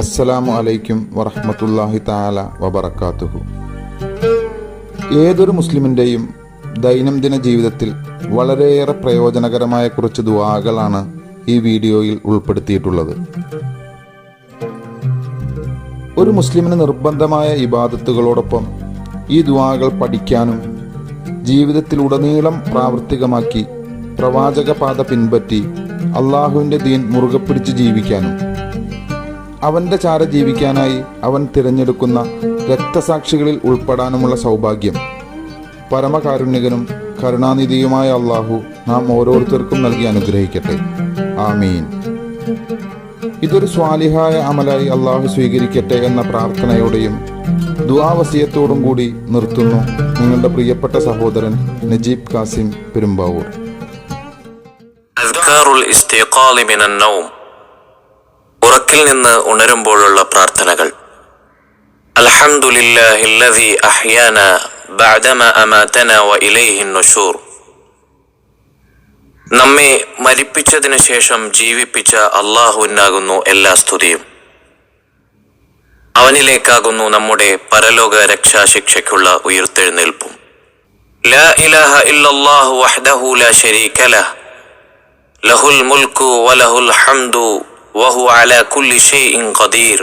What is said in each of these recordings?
അസ്സലാമു അലൈക്കും വറഹ്മത്തുള്ളാഹി തആല വബറകാതുഹു. ഏതൊരു മുസ്ലിമിന്റെയും ദൈനംദിന ജീവിതത്തിൽ വളരെയേറെ പ്രയോജനകരമായ കുറച്ച് ദുവാകളാണ് ഈ വീഡിയോയിൽ ഉൾപ്പെടുത്തിയിട്ടുള്ളത്. ഒരു മുസ്ലിമിന് നിർബന്ധമായ ഇബാദത്തുകളോടൊപ്പം ഈ ദുവാകൾ പഠിക്കാനും ജീവിതത്തിലുടനീളം പ്രാവർത്തികമാക്കി പ്രവാചക പാത പിൻപറ്റി അള്ളാഹുവിന്റെ ദീൻ മുറുകെ പിടിച്ച് ജീവിക്കാനും അവന്റെ ചാര ജീവിക്കാനായി അവൻ തിരഞ്ഞെടുക്കുന്ന രക്തസാക്ഷികളിൽ ഉൾപ്പെടാനുമുള്ള സൗഭാഗ്യം. പരമകാരുണ്യകനും കരുണാനിധിയുമായ അള്ളാഹു നാം ഓരോരുത്തർക്കും നൽകി അനുഗ്രഹിക്കട്ടെ. ആമീൻ. ഇതൊരു സ്വാലിഹായ അമലായി അള്ളാഹു സ്വീകരിക്കട്ടെ എന്ന പ്രാർത്ഥനയോടെയും ദുആവസിയത്തോടും കൂടി നിർത്തുന്നു നിങ്ങളുടെ പ്രിയപ്പെട്ട സഹോദരൻ നജീബ് കാസിം പെരുമ്പാവൂർ. ഉറക്കിൽ നിന്ന് ഉണരുമ്പോഴുള്ള പ്രാർത്ഥനകൾ. അൽഹംദുലില്ലാഹില്ലദി വ നമ്മെ മരിപ്പിച്ചതിന് ശേഷം ജീവിപ്പിച്ച അള്ളാഹുവിനാകുന്നു എല്ലാ സ്തുതിയും. അവനിലേക്കാകുന്നു നമ്മുടെ പരലോക രക്ഷാശിക്ഷയ്ക്കുള്ള ഉയർത്തെഴുന്നേൽപ്പും. ലാ ഇലാഹ ഇല്ലല്ലാഹു വഹ്ദഹു ലാ ലഹുൽ മുൽക്കു വലഹുൽ ഹംദു وهو على كل شيء قدير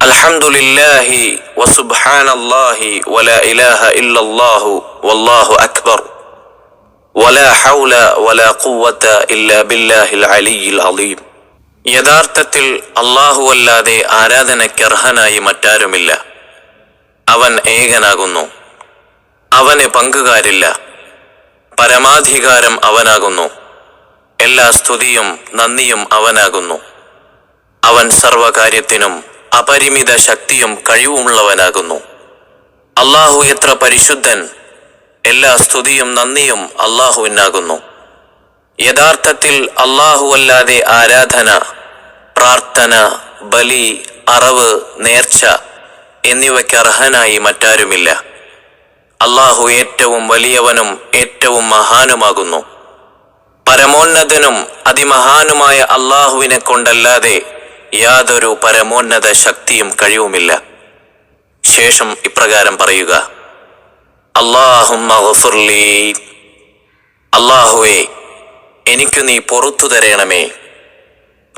الحمد لله وسبحان الله ولا إله إلا الله والله أكبر ولا حول ولا قوة إلا بالله العلي العظيم യഥാർത്ഥത്തിൽ അള്ളാഹു അല്ലാതെ ആരാധനയ്ക്കർഹനായി മറ്റാരുമില്ല അവൻ ഏകനാകുന്നു അവന് പങ്കുകാരില്ല പരമാധികാരം അവനാകുന്നു എല്ലാ സ്തുതിയും നന്ദിയും അവനാകുന്നു. അവൻ സർവകാര്യത്തിനും അപരിമിത ശക്തിയും കഴിവുമുള്ളവനാകുന്നു. അള്ളാഹു എത്ര പരിശുദ്ധൻ എല്ലാ സ്തുതിയും നന്ദിയും അള്ളാഹുവിനാകുന്നു യഥാർത്ഥത്തിൽ അള്ളാഹു അല്ലാതെ ആരാധന പ്രാർത്ഥന ബലി അറവ് നേർച്ച എന്നിവയ്ക്ക് അർഹനായി മറ്റാരുമില്ല. അള്ളാഹു ഏറ്റവും വലിയവനും ഏറ്റവും മഹാനുമാകുന്നു. പരമോന്നതനും അതിമഹാനുമായ അള്ളാഹുവിനെ കൊണ്ടല്ലാതെ യാതൊരു പരമോന്നത ശക്തിയും കഴിവുമില്ല. ശേഷം ഇപ്രകാരം പറയുക. അള്ളാഹുമ്മി അള്ളാഹുവേ എനിക്കു നീ പൊറത്തു തരേണമേ.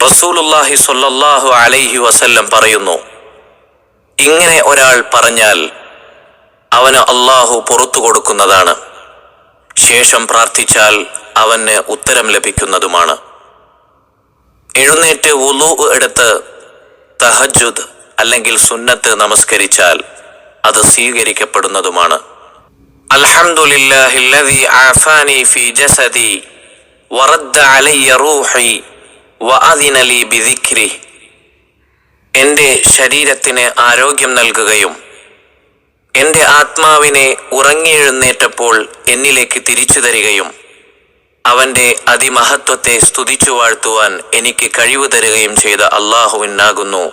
റസൂലുല്ലാഹി സൊല്ലാഹു അലൈഹി വസല്ലം പറയുന്നു ഇങ്ങനെ ഒരാൾ പറഞ്ഞാൽ അവന് അള്ളാഹു പുറത്തു കൊടുക്കുന്നതാണ്. ശേഷം പ്രാർത്ഥിച്ചാൽ അവന് ഉത്തരം ലഭിക്കുന്നതുമാണ്. എഴുന്നേറ്റ് വുളു എടുത്ത് തഹജുദ് അല്ലെങ്കിൽ സുന്നത്ത് നമസ്കരിച്ചാൽ അത് സ്വീകരിക്കപ്പെടുന്നതുമാണ്. അൽഹംദുലില്ലാഹില്ലദി ആഫാനി ജസദി അലയ്യ റൂഹി ശരീരത്തിന് ആരോഗ്യം നൽകുകയും എന്റെ ആത്മാവിനെ ഉറങ്ങിയെഴുന്നേറ്റപ്പോൾ എന്നിലേക്ക് തിരിച്ചു തരികയും അവന്റെ അതിമഹത്വത്തെ സ്തുതിച്ചു വാഴ്ത്തുവാൻ എനിക്ക് കഴിവ് തരികയും ചെയ്ത അള്ളാഹുവിനാകുന്നു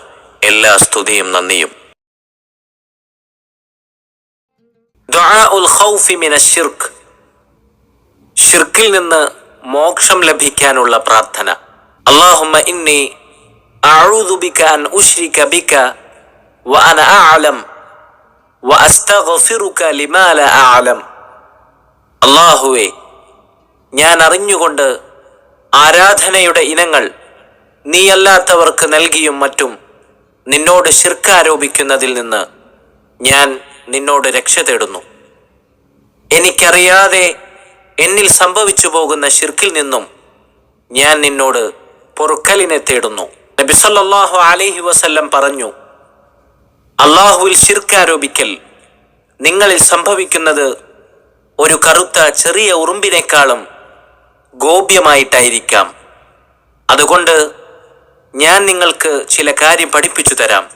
എല്ലാ സ്തുതിയും നന്ദിയും. ഷിർക്കിൽ നിന്ന് മോക്ഷം ലഭിക്കാനുള്ള പ്രാർത്ഥന. അള്ളാഹുമ്മ ഇന്നി അൻ ഉശ്രിക ബിക വ അന അള്ളാഹുവെ ഞാൻ അറിഞ്ഞുകൊണ്ട് ആരാധനയുടെ ഇനങ്ങൾ നീയല്ലാത്തവർക്ക് നൽകിയും മറ്റും നിന്നോട് ശിർക്കാരോപിക്കുന്നതിൽ നിന്ന് ഞാൻ നിന്നോട് രക്ഷ തേടുന്നു. എനിക്കറിയാതെ എന്നിൽ സംഭവിച്ചു പോകുന്ന ശിർക്കിൽ നിന്നും ഞാൻ നിന്നോട് പൊറുക്കലിനെ തേടുന്നു. നബിസല്ലാഹു അലൈഹി വസല്ലം പറഞ്ഞു അള്ളാഹുവിൽ ശിർക്കാരോപിക്കൽ നിങ്ങളിൽ സംഭവിക്കുന്നത് ഒരു കറുത്ത ചെറിയ ഉറുമ്പിനേക്കാളും ഗോപ്യമായിട്ടായിരിക്കാം. അതുകൊണ്ട് ഞാൻ നിങ്ങൾക്ക് ചില കാര്യം പഠിപ്പിച്ചു തരാം.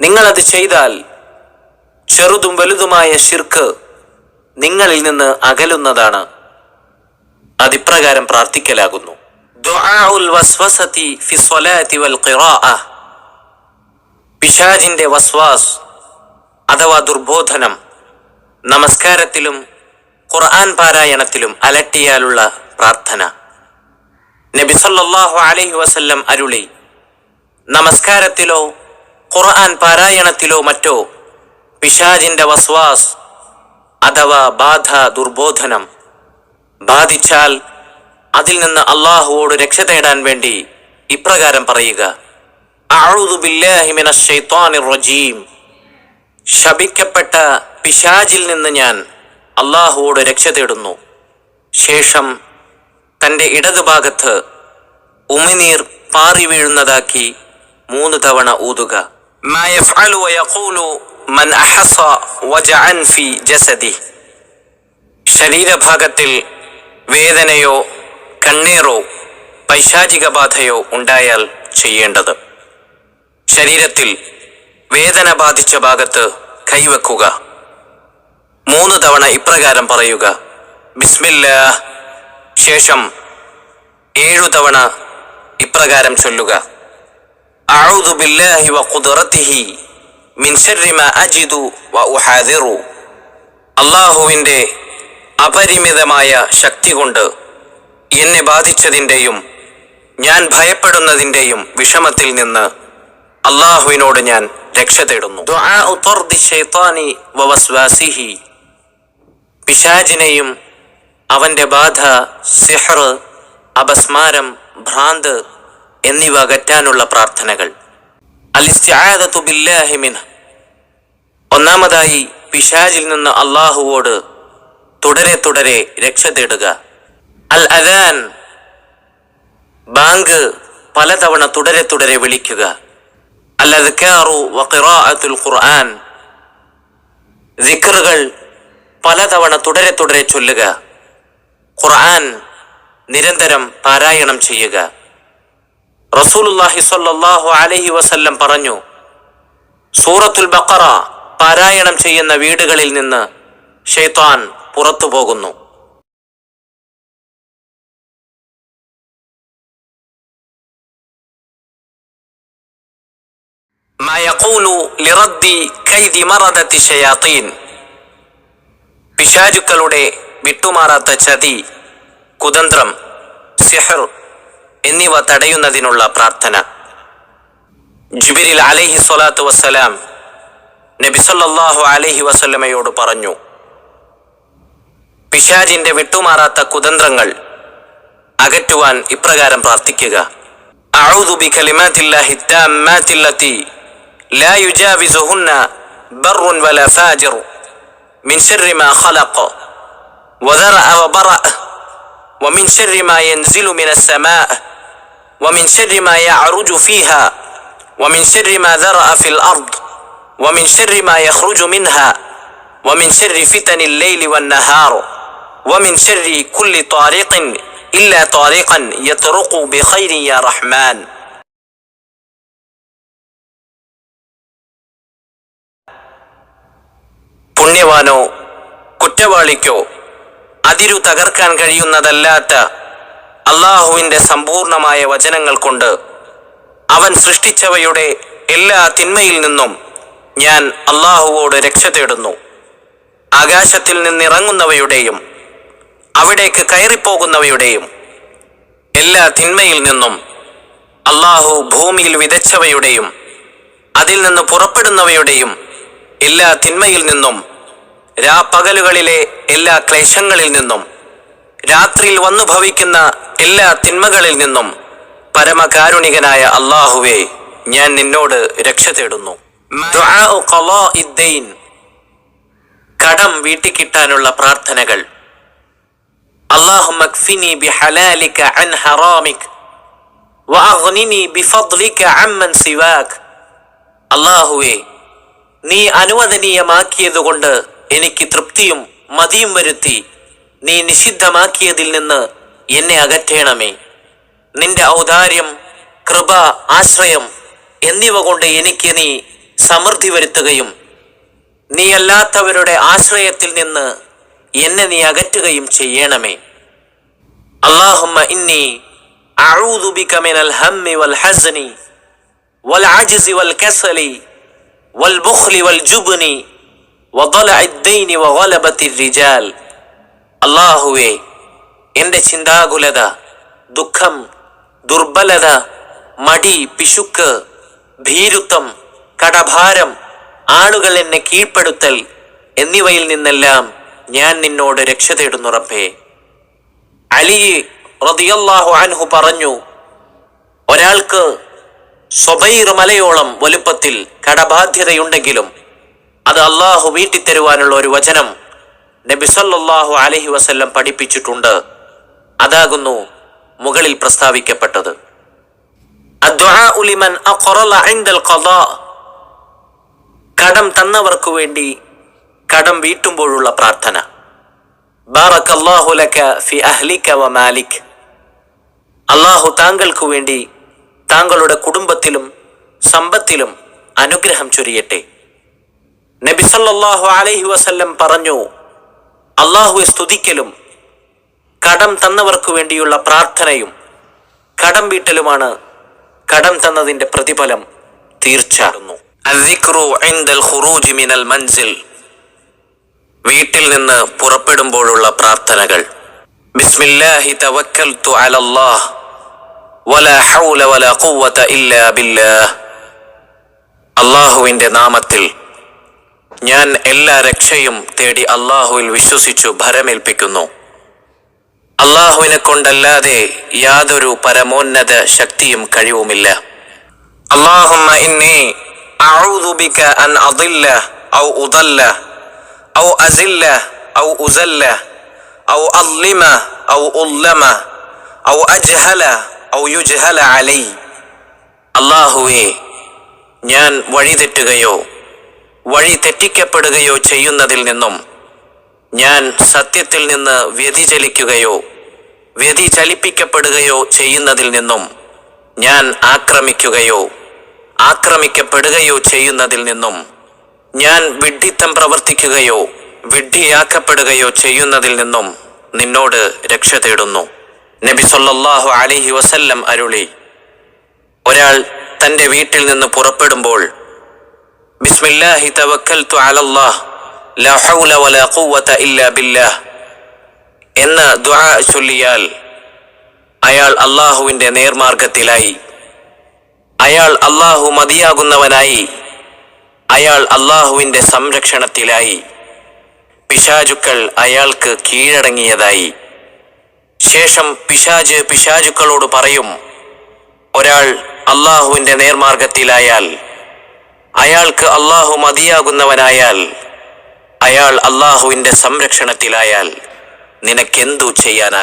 നിങ്ങളത് ചെയ്താൽ ചെറുതും വലുതുമായ ശിർക്ക് നിങ്ങളിൽ നിന്ന് അകലുന്നതാണ്. അതിപ്രകാരം പ്രാർത്ഥിക്കലാകുന്നു. ദുആഉൽ വസ്വസതി ഫി വൽ ഖിറാഅ. പിശാജിന്റെ വസ്വാസ് അഥവാ ദുർബോധനം നമസ്കാരത്തിലും ഖുർആൻ പാരായണത്തിലും അലട്ടിയാലുള്ള പ്രാർത്ഥന. നബി സല്ലല്ലാഹു അലൈഹി വസല്ലം അരുളി നമസ്കാരത്തിലോ ഖുർആൻ പാരായണത്തിലോ മറ്റോ പിശാജിന്റെ വസ്വാസ് അഥവാ ബാധ ദുർബോധനം ബാധിച്ചാൽ അതിൽ നിന്ന് അള്ളാഹുവോട് രക്ഷ തേടാൻ വേണ്ടി ഇപ്രകാരം പറയുക. റജീം ശപിക്കപ്പെട്ട പിശാജിൽ നിന്ന് ഞാൻ അള്ളാഹുവോട് രക്ഷ തേടുന്നു. ശേഷം തന്റെ ഇടതുഭാഗത്ത് ഉമിനീർ പാറി വീഴുന്നതാക്കി മൂന്ന് തവണ ഊതുക. ശരീരഭാഗത്തിൽ വേദനയോ കണ്ണീറോ പൈശാചിക ബാധയോ ഉണ്ടായാൽ ചെയ്യേണ്ടത്. ശരീരത്തിൽ വേദന ബാധിച്ച ഭാഗത്ത് കൈവെക്കുക. മൂന്ന് തവണ ഇപ്രകാരം പറയുക. ബിസ്മില്ല. ശേഷം ഏഴു തവണ ഇപ്രകാരം ചൊല്ലുക. അഊദു ബില്ലാഹി മിൻ അള്ളാഹുവിന്റെ അപരിമിതമായ ശക്തി കൊണ്ട് എന്നെ ബാധിച്ചതിന്റെയും ഞാൻ ഭയപ്പെടുന്നതിന്റെയും വിഷമത്തിൽ നിന്ന് അള്ളാഹുവിനോട് ഞാൻ രക്ഷ തേടുന്നു. പിശാജിനെയും അവന്റെ ബാധ സിഹർ അപസ്മാരം ഭ്രാന്ത് എന്നിവ അകറ്റാനുള്ള പ്രാർത്ഥനകൾ. ഒന്നാമതായി പിശാജിൽ നിന്ന് അള്ളാഹുവോട് തുടരെ തുടരെ രക്ഷ തേടുക. അൽ അദാൻ ബാങ്ക് പലതവണ തുടരെ തുടരെ വിളിക്കുക. അൽ അദ്കാറു വ ഖിറാഅത്തുൽ ഖുർആൻ. ദിക്റുകൾ പലതവണ തുടരെ തുടരെ ചൊല്ലുക. ഖുർആൻ നിരന്തരം പാരായണം ചെയ്യുക. റസൂലുള്ളാഹി സ്വല്ലല്ലാഹു അലൈഹി വസല്ലം പറഞ്ഞു സൂറത്തുൽ ബക്കറ പാരായണം ചെയ്യുന്ന വീടുകളിൽ നിന്ന് ഷെയ്ത്താൻ പുറത്തു പോകുന്നു. ما يقول لرد كيد مردة الشياطين പിശാചുക്കളുടെ വിട്ടുമാറാത്ത ചതി കുതന്ത്രം സിഹർ എന്നിവ തടയുന്നതിനുള്ള പ്രാർത്ഥന ജിബിരിൽ അലൈഹി സ്വലാത്തു വസ്സലാം നബി സല്ലല്ലാഹു അലൈഹി വസല്ലമയോട് പറഞ്ഞു പിശാജിന്റെ വിട്ടുമാറാത്ത കുതന്ത്രങ്ങൾ അകറ്റുവാൻ ഇപ്രകാരം പ്രാർത്ഥിക്കുക അഊദു ബികലിമാത്തില്ലാഹി താമ്മാത്തില്ലത്തി لا يجاوزهن بر ولا فاجر من شر ما خلق وذرأ وبرأ ومن شر ما ينزل من السماء ومن شر ما يعرج فيها ومن شر ما ذرأ في الأرض ومن شر ما يخرج منها ومن شر فتن الليل والنهار ومن شر كل طارق إلا طارقا يطرق بخير يا رحمن. പുണ്യവാനോ കുറ്റവാളിക്കോ അതിരു തകർക്കാൻ കഴിയുന്നതല്ലാത്ത അള്ളാഹുവിന്റെ സമ്പൂർണമായ വചനങ്ങൾ കൊണ്ട് അവൻ സൃഷ്ടിച്ചവയുടെ എല്ലാ തിന്മയിൽ നിന്നും ഞാൻ അള്ളാഹുവോട് രക്ഷ തേടുന്നു. ആകാശത്തിൽ നിന്നിറങ്ങുന്നവയുടെയും അവിടേക്ക് കയറിപ്പോകുന്നവയുടെയും എല്ലാ തിന്മയിൽ നിന്നും അള്ളാഹു ഭൂമിയിൽ വിതച്ചവയുടെയും അതിൽ നിന്ന് പുറപ്പെടുന്നവയുടെയും എല്ലാ തിന്മയിൽ നിന്നും രാപ്പകലുകളിലെ എല്ലാ ക്ലേശങ്ങളിൽ നിന്നും രാത്രിയിൽ വന്നു ഭവിക്കുന്ന എല്ലാ തിന്മകളിൽ നിന്നും പരമകാരുണികനായ അള്ളാഹുവെ ഞാൻ നിന്നോട് രക്ഷ തേടുന്നു. കടം വീട്ടിൽ കിട്ടാനുള്ള പ്രാർത്ഥനകൾ അള്ളാഹുവേ നീ അനുവദനീയമാക്കിയതുകൊണ്ട് എനിക്ക് തൃപ്തിയും മതിയും വരുത്തി നീ നിഷിദ്ധമാക്കിയതിൽ നിന്ന് എന്നെ അകറ്റേണമേ. നിന്റെ ഔദാര്യം കൃപ ആശ്രയം എന്നിവ കൊണ്ട് എനിക്ക് നീ സമൃദ്ധി വരുത്തുകയും നീയല്ലാത്തവരുടെ ആശ്രയത്തിൽ നിന്ന് എന്നെ നീ അകറ്റുകയും ചെയ്യണമേ. അള്ളാഹുമ്മ ഇന്നി أعوذ ബിക من الهم വൽ ഹസ്നി വൽ والبخل വൽ അള്ളാഹുവേ എന്റെ ചിന്താകുലത ദുഃഖം ദുർബലത മടി പിശുക്ക് ഭീരുത്വം കടഭാരം ആളുകൾ എന്നെ കീഴ്പ്പെടുത്തൽ എന്നിവയിൽ നിന്നെല്ലാം ഞാൻ നിന്നോട് രക്ഷ തേടുന്നു റബ്ബേ. അലി റളിയല്ലാഹു അൻഹു പറഞ്ഞു ഒരാൾക്ക് സ്വബൈർ മലയോളം വലുപ്പത്തിൽ കടബാധ്യതയുണ്ടെങ്കിലും അത് അള്ളാഹു വീട്ടിത്തരുവാനുള്ള ഒരു വചനം നബി സല്ലല്ലാഹു അലൈഹി വസല്ലം പഠിപ്പിച്ചിട്ടുണ്ട്. അതാകുന്നു മുകളിൽ പ്രസ്താവിക്കപ്പെട്ടത്. കടം തന്നവർക്ക് വേണ്ടി കടം വീട്ടുമ്പോഴുള്ള പ്രാർത്ഥന. അള്ളാഹു താങ്കൾക്കു വേണ്ടി താങ്കളുടെ കുടുംബത്തിലും സമ്പത്തിലും അനുഗ്രഹം ചൊരിയട്ടെ. നബി സല്ലല്ലാഹു അലൈഹി വസല്ലം പറഞ്ഞു അള്ളാഹുവെ സ്തുതിക്കലും കടം തന്നവർക്കു വേണ്ടിയുള്ള പ്രാർത്ഥനയും കടം വീട്ടലുമാണ് കടം തന്നതിന്റെ പ്രതിഫലം തീർച്ചയാകുന്നു. വീട്ടിൽ നിന്ന് പുറപ്പെടുമ്പോഴുള്ള പ്രാർത്ഥനകൾ. ബിസ്മില്ലാഹി തവക്കൽതു അലല്ലാഹ് വലാ ഹൗല വലാ ഖുവത ഇല്ലാ ബില്ലാഹ്. അള്ളാഹുവിന്റെ നാമത്തിൽ ഞാൻ എല്ലാ രക്ഷയും തേടി അള്ളാഹുവിൽ വിശ്വസിച്ചു ഭരമേൽപ്പിക്കുന്നു. അള്ളാഹുവിനെ കൊണ്ടല്ലാതെ യാതൊരു പരമോന്നത ശക്തിയും കഴിവുമില്ല. അള്ളാഹുമ്മ ഇന്നി അള്ളാഹുവേ ഞാൻ വഴിതെറ്റുകയോ വഴി തെറ്റിക്കപ്പെടുകയോ ചെയ്യുന്നതിൽ നിന്നും ഞാൻ സത്യത്തിൽ നിന്ന് വ്യതിചലിക്കുകയോ വ്യതിചലിപ്പിക്കപ്പെടുകയോ ചെയ്യുന്നതിൽ നിന്നും ഞാൻ ആക്രമിക്കുകയോ ആക്രമിക്കപ്പെടുകയോ ചെയ്യുന്നതിൽ നിന്നും ഞാൻ വിഡ്ഢിത്തം പ്രവർത്തിക്കുകയോ വിഡ്ഢിയാക്കപ്പെടുകയോ ചെയ്യുന്നതിൽ നിന്നും നിന്നോട് രക്ഷ തേടുന്നു. നബി സല്ലല്ലാഹു അലൈഹി വസല്ലം അരുളി ഒരാൾ തന്റെ വീട്ടിൽ നിന്ന് പുറപ്പെടുമ്പോൾ ബിസ്മില്ലാഹി തവക്കൽതു അലല്ലാഹ് ലാ ഹൗല വലാ ഖുവത ഇല്ലാ ബില്ലാഹ് എന്ന ദുആ ചൊല്ലിയാൽ അയാൾ അള്ളാഹുവിന്റെ നേർമാർഗത്തിലായി. അയാൾ അള്ളാഹു മതിയാകുന്നവനായി. അയാൾ അള്ളാഹുവിന്റെ സംരക്ഷണത്തിലായി. പിശാചുക്കൾ അയാൾക്ക് കീഴടങ്ങിയതായി. ശേഷം പിശാജ് പിശാചുക്കളോട് പറയും ഒരാൾ അള്ളാഹുവിന്റെ നേർമാർഗത്തിലായാൽ അയാൾക്ക് അള്ളാഹു മതിയാകുന്നവനായാൽ അയാൾ അള്ളാഹുവിന്റെ സംരക്ഷണത്തിലായാൽ നിനക്കെന്തു ചെയ്യാനാ